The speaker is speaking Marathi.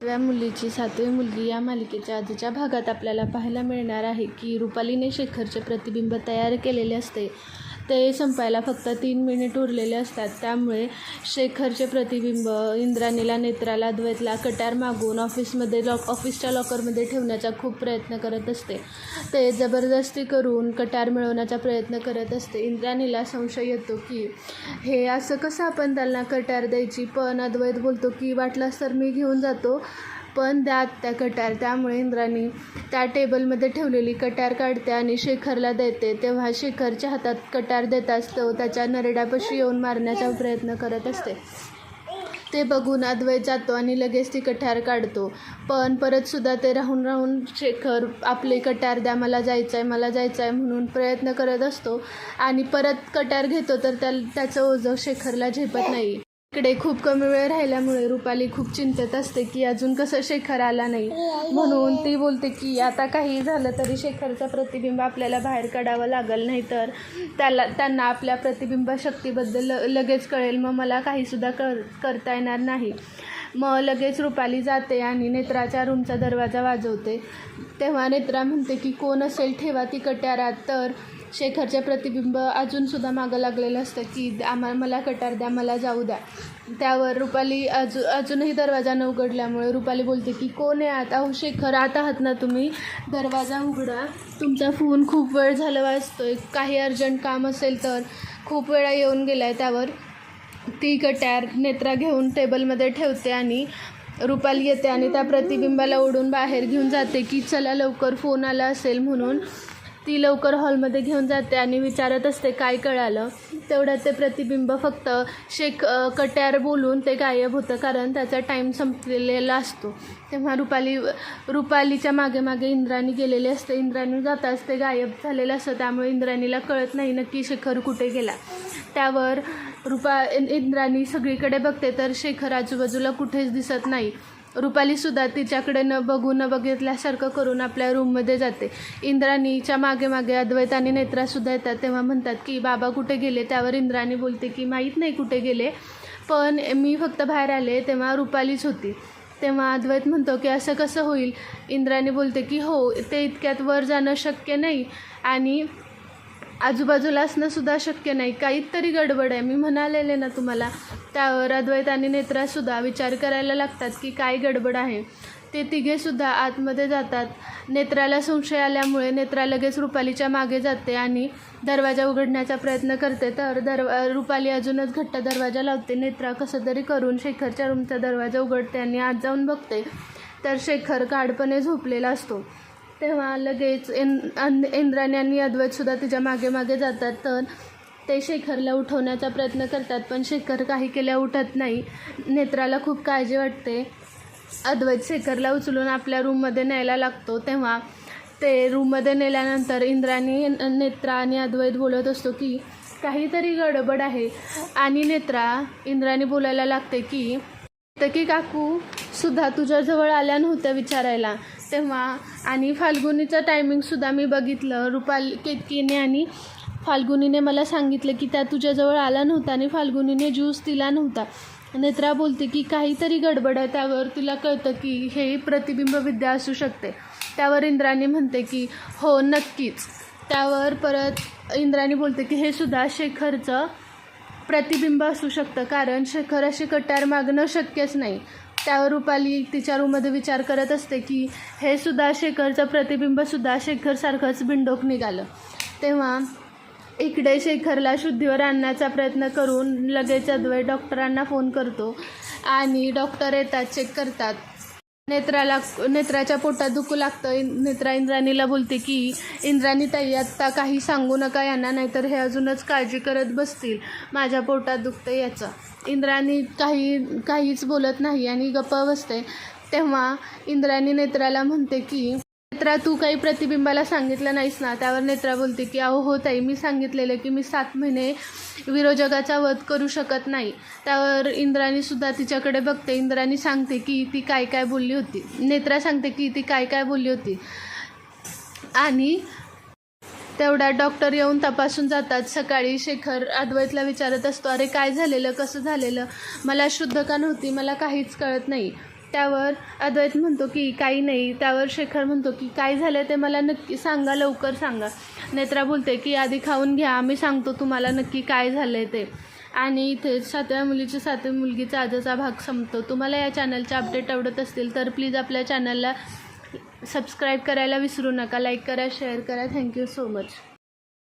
सातव्या मुलीची सातवी मुलगी या मालिकेच्या आधीच्या भागात आपल्याला पाहायला मिळणार आहे की रुपालीने शेखरचे प्रतिबिंब तयार केलेले असते. ते संपायला फक्त तीन मिनिट उरलेले असतात. त्यामुळे शेखरचे प्रतिबिंब इंद्राणीला नेत्राला अद्वैतला कटार मागून ऑफिसमध्ये लॉक ऑफिसच्या लॉकरमध्ये ठेवण्याचा खूप प्रयत्न करत असते. ते जबरदस्ती करून कटार मिळवण्याचा प्रयत्न करत असते. इंद्राणीला संशय येतो की हे असं कसं आपण त्यांना कटार द्यायची? पण अद्वैत बोलतो की वाटलास तर मी घेऊन जातो. पण त्यात त्या कट्यार त्यामुळे इंद्राणी त्या टेबलमध्ये ठेवलेली कट्यार काढते आणि शेखरला देते. तेव्हा शेखरच्या हातात कट्यार देत असतो त्याच्या नरड्यापाशी येऊन मारण्याचा प्रयत्न करत असते. ते बघून अद्वैत जातो आणि लगेच ती कट्यार काढतो. पण परतसुद्धा ते राहून राहून शेखर आपले कट्यार द्या मला जायचं आहे मला जायचं आहे म्हणून प्रयत्न करत असतो. आणि परत कट्यार घेतो तर त्या त्याचं ओझं शेखरला झेपत नाही. इकडे खूप कमी वेळ राहिल्यामुळे रुपाली खूप चिंतेत असते की अजून कसं शेखर आला नाही. म्हणून ती बोलते की आता काही झालं तरी शेखरचा प्रतिबिंब आपल्याला बाहेर काढावं लागेल नाही तर त्याला त्यांना आपल्या प्रतिबिंब शक्तीबद्दल लगेच कळेल. मग मला काहीसुद्धा कर करता येणार नाही. मग लगेच रुपाली जाते आणि नेत्राच्या रूमचा दरवाजा वाजवते. तेव्हा नेत्रा म्हणते की कोण असेल ठेवा ती कट्यारात तर शेखरचे प्रतिबिंब अजूनसुद्धा मागं लागलेलं असतं की आम्हाला मला कटार द्या मला जाऊ द्या. त्यावर रुपाली अजू अजूनही दरवाजा न उघडल्यामुळे रुपाली बोलते की कोण आहे आता? अहो शेखर आत आहात ना तुम्ही? दरवाजा उघडा. तुमचा फोन खूप वेळ झालं आहे काही अर्जंट काम असेल तर खूप वेळा येऊन गेला आहे त्यावर. ती कट्यार नेत्रा घेऊन टेबलमध्ये ठेवते आणि रुपाली येते आणि त्या प्रतिबिंबाला ओढून बाहेर घेऊन जाते की चला लवकर फोन आला असेल म्हणून. ती लवकर हॉलमध्ये घेऊन जाते आणि विचारत असते काय कळालं? तेवढ्यात ते प्रतिबिंब फक्त शेक कट्यार बोलून ते गायब होतं कारण त्याचा टाईम संपलेला असतो. तेव्हा रुपाली रुपालीच्या मागे मागे इंद्राणी गेलेले असते. इंद्राणी जाताच ते गायब झालेलं असतं. त्यामुळे इंद्राणीला कळत नाही नक्की शेखर कुठे गेला. त्यावर रुपा इंद्राणी सगळीकडे बघते तर शेखर आजूबाजूला कुठेच दिसत नाही. रुपालीसुद्धा तिच्याकडे न बघू न बघितल्यासारखं करून आपल्या रूममध्ये जाते. इंद्राणीच्या मागे मागे अद्वैत आणि नेत्रासुद्धा येतात. तेव्हा म्हणतात की बाबा कुठे गेले? त्यावर इंद्राणी बोलते की माहीत नाही कुठे गेले. पण मी फक्त बाहेर आले तेव्हा रुपालीच होती. तेव्हा अद्वैत म्हणतो की असं कसं होईल? इंद्राणी बोलते की हो ते इतक्यात वर जाणं शक्य नाही आणि आजूबाजूला असणंसुद्धा शक्य नाही. काहीतरी गडबड आहे. मी म्हणालेले ना तुम्हाला त्यावर अद्वैत आणि नेत्रासुद्धा विचार करायला लागतात की काय गडबड आहे. ते तिघेसुद्धा आतमध्ये जातात. नेत्राला संशय आल्यामुळे नेत्रा लगेच रुपालीच्या मागे जाते आणि दरवाजा उघडण्याचा प्रयत्न करते. तर दरवा रुपाली अजूनच घट्ट दरवाजा लावते. नेत्रा कसं तरी करून शेखरच्या रूमचा दरवाजा उघडते आणि आत जाऊन बघते. तर शेखर गाढपणे झोपलेला असतो. तेव्हा लगेच इन इंद्राणी आणि अद्वैतसुद्धा तिच्यामागे मागे जातात. तर ते शेखरला उठवण्याचा प्रयत्न करतात पण शेखर काही केल्या उठत नाही. नेत्राला खूप काळजी वाटते. अद्वैत शेखरला उचलून आपल्या रूममध्ये न्यायला लागतो. तेव्हा ते रूममध्ये नेल्यानंतर इंद्राणी नेत्रा आणि अद्वैत बोलत असतो की काहीतरी गडबड आहे. आणि नेत्रा इंद्राणी बोलायला लागते की तर की काकू सुद्धा तुझ्याजवळ आल्या नव्हत्या विचारायला. तेव्हा आणि फाल्गुनीचं टायमिंगसुद्धा मी बघितलं. रुपाल केतकीने आणि फाल्गुनीने मला सांगितलं की त्या तुझ्याजवळ आला नव्हता आणि फाल्गुनीने ज्यूस दिला नव्हता. नेत्रा बोलते की काहीतरी गडबड आहे त्यावर तिला कळतं की हे प्रतिबिंब विद्या असू शकते. त्यावर इंद्राणी म्हणते की हो नक्कीच. त्यावर परत इंद्राणी बोलते की हे सुद्धा शेखरचं प्रतिबिंब असू शकतं कारण शेखर अशी कट्यार मागणं शक्यच नाही. त्यावर रुपाली तिच्या रूममध्ये विचार करत असते की हे सुद्धा शेखरचं प्रतिबिंबसुद्धा शेखरसारखंच बिंडोक निघालं. तेव्हा इकडे शेखरला शुद्धीवर आणण्याचा प्रयत्न करून लगेच अद्वैत डॉक्टरांना फोन करतो आणि डॉक्टर येतात चेक करतात. नेत्राला नेत्राच्या पोटात दुखू लागतं नेत्रा इंद्राणीला बोलते की इंद्राणी ताई आत्ता काही सांगू नका यांना नाहीतर हे अजूनच काळजी करत बसतील. माझ्या पोटात दुखतं याचं. इंद्राणी काही काहीच बोलत नाही आणि गप्प बसते. तेव्हा इंद्राणी नेत्राला म्हणते की नेत्रा तू काही प्रतिबिंबाला सांगितलं नाहीस ना? त्यावर नेत्रा बोलते की अहो हो ताई मी सांगितलेलं की मी सात महिने विरोजगाचा वध करू शकत नाही. त्यावर इंद्राणीसुद्धा तिच्याकडे बघते. इंद्राणी सांगते की ती काय काय बोलली होती? नेत्रा सांगते की ती काय काय बोलली होती? आणि तेवढ्यात डॉक्टर येऊन तपासून जातात. सकाळी शेखर अद्वैतला विचारत असतो अरे काय झालेलं? कसं झालेलं? मला शुद्ध का नव्हती? मला काहीच कळत नाही. त्यावर अद्वैत म्हणतो की काही नाही. त्यावर शेखर म्हणतो की काय झालं ते मला नक्की सांगा लवकर सांगा. नेत्रा बोलते की आधी खाऊन घ्या. आम्ही सांगतो तुम्हाला नक्की काय झालं आहे ते. आणि इथे सातव्या मुलीची सातव्या मुलगीचा आजचा भाग संपतो. तुम्हाला या चॅनलचे अपडेट आवडत असतील तर प्लीज आपल्या चॅनलला सबस्क्राईब करायला विसरू नका. लाईक करा शेअर करा. Thank you so much